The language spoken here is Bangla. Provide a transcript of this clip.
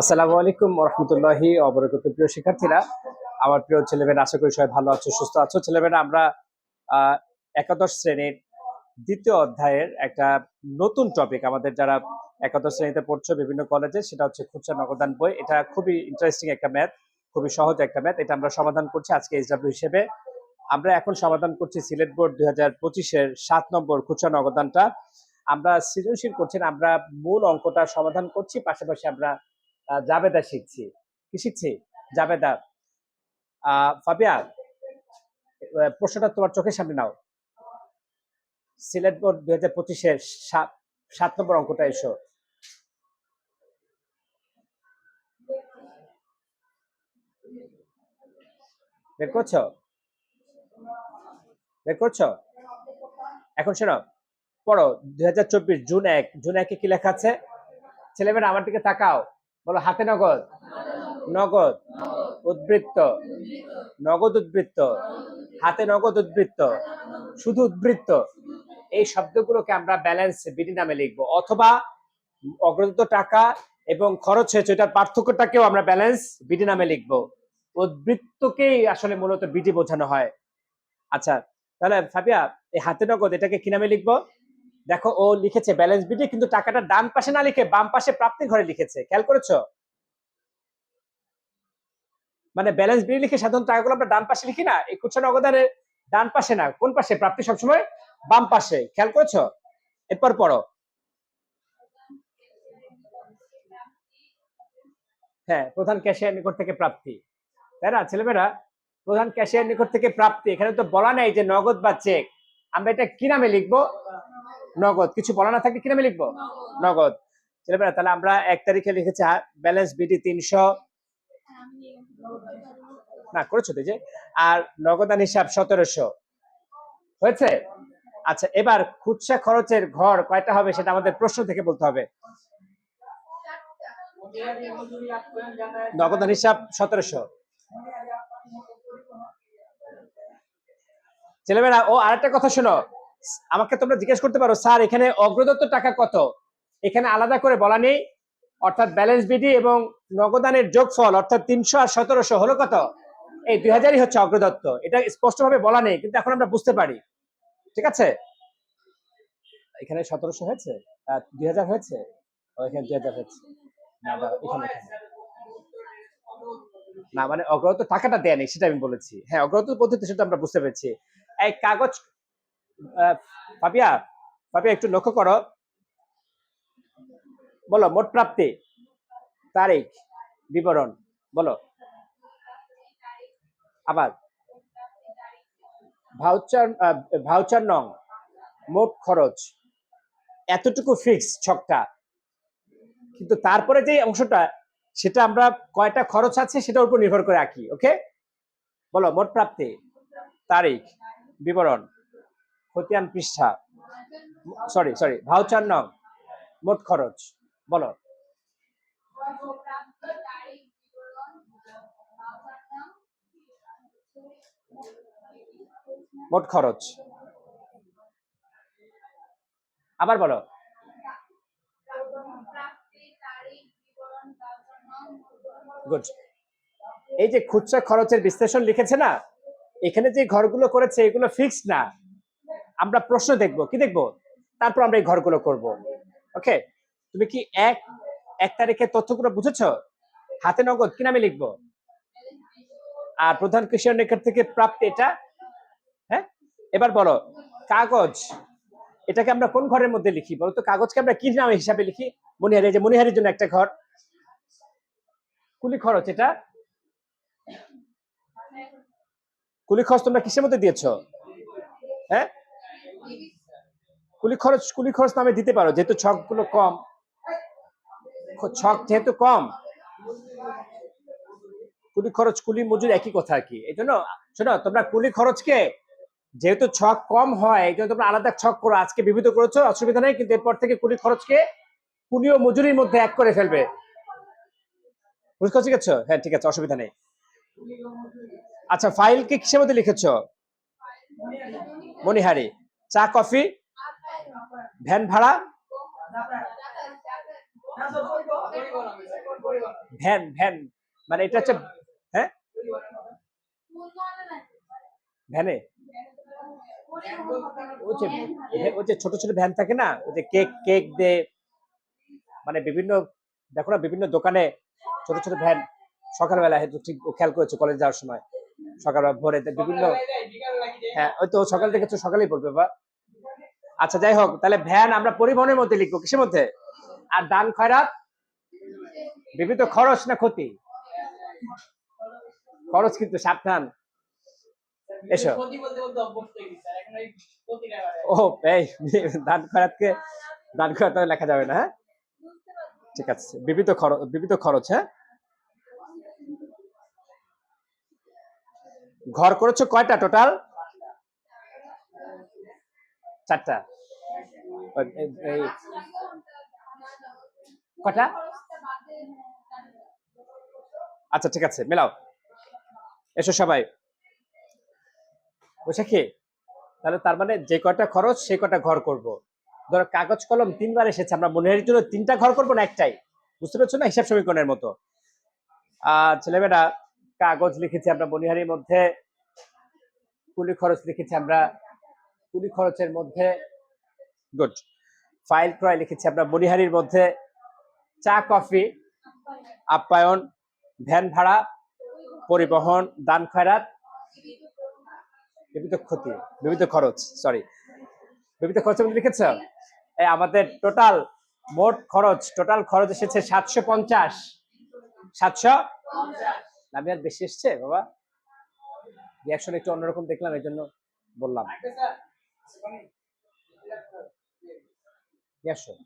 আসসালামু আলাইকুম রহমতুল্লাহি অবরকত প্রিয় শিক্ষার্থীরা, আমার প্রিয় ছেলেমেয়েরা, আশা করি সবাই ভালো আছো, সুস্থ আছো। ছেলেমেয়েরা, আমরা একাদশ শ্রেণির দ্বিতীয় অধ্যায়ের একটা নতুন টপিক আমাদের যারা একাদশ শ্রেণীতে পড়ছো বিভিন্ন কলেজে সেটা হচ্ছে খুচরা নগদান বই। এটা খুবই ইন্টারেস্টিং একটা ম্যাথ খুবই সহজ একটা ম্যাথ এটা আমরা সমাধান করছি আজকে এইচডাব্লিউ হিসেবে। আমরা এখন সমাধান করছি সিলেট বোর্ড দুই হাজার পঁচিশের সাত নম্বর খুচরা নগদানটা। আমরা সৃজনশীল করছি আমরা মূল অঙ্কটা সমাধান করছি, পাশাপাশি আমরা জাবেদা শিখছি। কি শিখছি? জাবেদা। ফাবিয়া প্রশ্নটা তোমার চোখের সামনে নাও। সিলেট বোর্ড দুই হাজার পঁচিশের সাত নম্বর অঙ্কটা এসো। বের করছ? বের করছ? এখন শোনো, পড়ো দু হাজার চব্বিশ জুন এক, জুন একে কি লেখা আছে? ছেলেমেয়েরা আমার দিকে তাকাও। বলো, হাতে নগদ? নগদ। উদ্বৃত্ত। নগদ উদ্বৃত্ত। হাতে নগদ উদ্বৃত্ত। শুধু উদ্বৃত্ত। এই শব্দগুলোকে আমরা ব্যালেন্স বিডি নামে লিখব। অথবা অগ্রদত্ত টাকা এবং খরচ হয়েছে, এটার পার্থক্যটাকেও আমরা ব্যালেন্স বিডি নামে লিখব। উদ্বৃত্তকেই আসলে মূলত বিডি বোঝানো হয়। আচ্ছা তাহলে ফাবিয়া এই হাতে নগদ, এটাকে কি নামে লিখব? দেখো, ও লিখেছে ব্যালেন্স বিডি কিন্তু টাকাটা ডান পাশে না লিখে বাম পাশে প্রাপ্তি ঘরে লিখেছে। খেয়াল করেছ? মানে ব্যালেন্স বিল লিখে সাধারণত টাকাগুলো আমরা ডান পাশে লিখি না, এই খুচরা নগদানের ডান পাশে না, কোন পাশে? প্রাপ্তি সবসময় বাম পাশে। খেয়াল করেছ? এরপর পড়ো। হ্যাঁ প্রধান ক্যাশিয়ার নিকট থেকে প্রাপ্তি। তাই না, ছেলেমেয়েরা? প্রধান ক্যাশিয়ার নিকট থেকে প্রাপ্তি। এখানে তো বলা নেই যে নগদ বা চেক আমরা এটা কি নামে লিখব? নগদ। কিছু বলা না থাকলে কি নামে লিখব? নগদ। ছেলেমেয়েরা তাহলে আমরা এক তারিখে লিখেছি ব্যালেন্স বিডি তিনশো। না করেছ তো যে। আর নগদান হিসাব সতেরোশো। হয়েছে? আচ্ছা এবার খুচরা খরচের ঘর কয়টা হবে সেটা আমাদের প্রশ্ন থেকে বলতে হবে। নগদান হিসাব সতেরোশো। ছেলেমেয়েরা ও আরেকটা কথা শোনো। আমাকে তোমরা জিজ্ঞেস করতে পারো, স্যার, এখানে অগ্রদত্ত টাকা কত? এখানে আলাদা করে বলা নেই, অর্থাৎ ব্যালেন্স বিডি এবং নগদানের যোগফল, অর্থাৎ তিনশো আর সতেরোশো হলো কত? এই দুই হাজারই হচ্ছে অগ্রদত্ত। এটা স্পষ্টভাবে বলা নেই, কিন্তু এখন আমরা বুঝতে পারি। ঠিক আছে? এখানে সতেরোশো হয়েছে? দুই হাজার হয়েছে? এখানে দুই হাজার হয়েছে। না মানে অগ্রত টাকাটা দেয় নেই, সেটা আমি বলেছি। হ্যাঁ অগ্রগত পদ্ধতি সেটা আমরা বুঝতে পেরেছি। এই কাগজ পাপিয়া পাপিয়া একটু লক্ষ্য করো। বলো, মোট প্রাপ্তি, তারিখ, বিবরণ, বলো। আবার। ভাউচার ভাউচার নং, মোট খরচ। এতটুকু ফিক্স ছকটা। কিন্তু তারপরে যে অংশটা, সেটা আমরা কয়টা খরচ আছে, সেটার উপর নির্ভর করে আঁকি ওকে বলো, মোট প্রাপ্তি, তারিখ, বিবরণ। খতিয়ান পৃষ্ঠা। সরি সরি ভাউচার নং, মোট খরচ, বলো। মোট খরচ। আবার বলো। গুড এই যে খুচরা খরচের বিশ্লেষণ লিখেছে না, এখানে যে ঘরগুলো করেছে, এগুলো ফিক্সড না। আমরা প্রশ্ন দেখব, কি দেখব? তারপর আমরা এই ঘরগুলো করব। ওকে? তুমি কি এক এক তারিখের তথ্যগুলো বুঝেছ? হাতে নগদ, কি নামে লিখব? আর প্রধান কৃষি নিকট থেকে প্রাপ্ত এটা? হ্যাঁ? এবার বলো, কাগজ, এটাকে আমরা কোন ঘরের মধ্যে লিখি? বলো তো, কাগজকে আমরা কি নামে হিসাবে লিখি? মনিহারি যে মনিহারির জন্য একটা ঘর। কুলি খরচ এটা? কুলি খরচ তোমরা কিসের মধ্যে দিয়েছ? হ্যাঁ? কুলি খরচ কুলি খরচ নামে দিতে পারো, যেহেতু ছকগুলো কম। ছক যেহেতু কম কুলি খরচ কুলি মজুর একই কথা কি। এই জন্য শোনো, তোমরা কুলি খরচকে যেহেতু ছক কম হয়, এই জন্য তোমরা আলাদা ছক করো, আজকে বিবিধ করেছ, অসুবিধা নেই, কিন্তু এরপর থেকে কুলি খরচকে কুলি ও মজুরির মধ্যে এক করে ফেলবে। বুঝতে গেছো হ্যাঁ ঠিক আছে, অসুবিধা নেই। আচ্ছা ফাইল ফাইলকে কিসের মধ্যে লিখেছ? মনিহারি চা, কফি, ভ্যান ভাড়া, ভ্যান ভ্যান মানে এটা হচ্ছে হ্যাঁ? ভ্যানে? ওই যে ছোট ছোট ভ্যান থাকে না, ওই যে কেক কেক দে মানে বিভিন্ন, দেখো না, বিভিন্ন দোকানে ছোট ছোট ভ্যান সকালবেলা ঠিক খেয়াল করেছে কলেজ যাওয়ার সময়। সকালবেলা ভোরে বিভিন্ন হ্যাঁ ওই তো সকাল থেকে তো সকালেই পড়বে বা আচ্ছা যাই হোক, তাহলে ভ্যান আমরা পরিবহনের মধ্যে লিখব, কিসের মধ্যে? আর দান খয়রাত? বিভিন্ন খরচ না ক্ষতি? খরচ কিন্তু সাবধান। এসো। ও এই, দান খয়রাতকে দান খয়রাত লেখা যাবে না হ্যাঁ? ঠিক আছে, বিবিধ খরচ বিবিধ খরচ হ্যাঁ? ঘর করেছ কয়টা টোটাল? চারটা। কটা? আচ্ছা ঠিক আছে, মেলাও। এসো সবাই। কি? তাহলে তার মানে যে কটা খরচ, সেই কটা ঘর করব। ধরো কাগজ কলম তিনবার এসেছে, আমরা মনের জন্য তিনটা ঘর করব না একটাই? বুঝতে পারছ না? হিসাব সমীকরণের মতো। আহ ছেলেমেয়েরা কাগজ লিখেছি আমরা মনিহারির মধ্যে, কুলি খরচ লিখেছি আমরা, কুলি খরচের মধ্যে, গুড, ফাইল ক্রয় লিখেছি আমরা মনিহারির মধ্যে, চা, কফি, আপ্যায়ন, ভ্যান ভাড়া, পরিবহন, দান খয়রাত, বিবিধ ক্ষতি, বিবিধ খরচ সরি বিবিধ খরচ লিখেছ? এই আমাদের টোটাল মোট খরচ টোটাল খরচ এসেছে সাতশো পঞ্চাশ, সাতশো আমি আর বেশি এসছে বাবা রিয়াকশন একটু অন্যরকম দেখলাম এই জন্য বললাম রিয়াকশন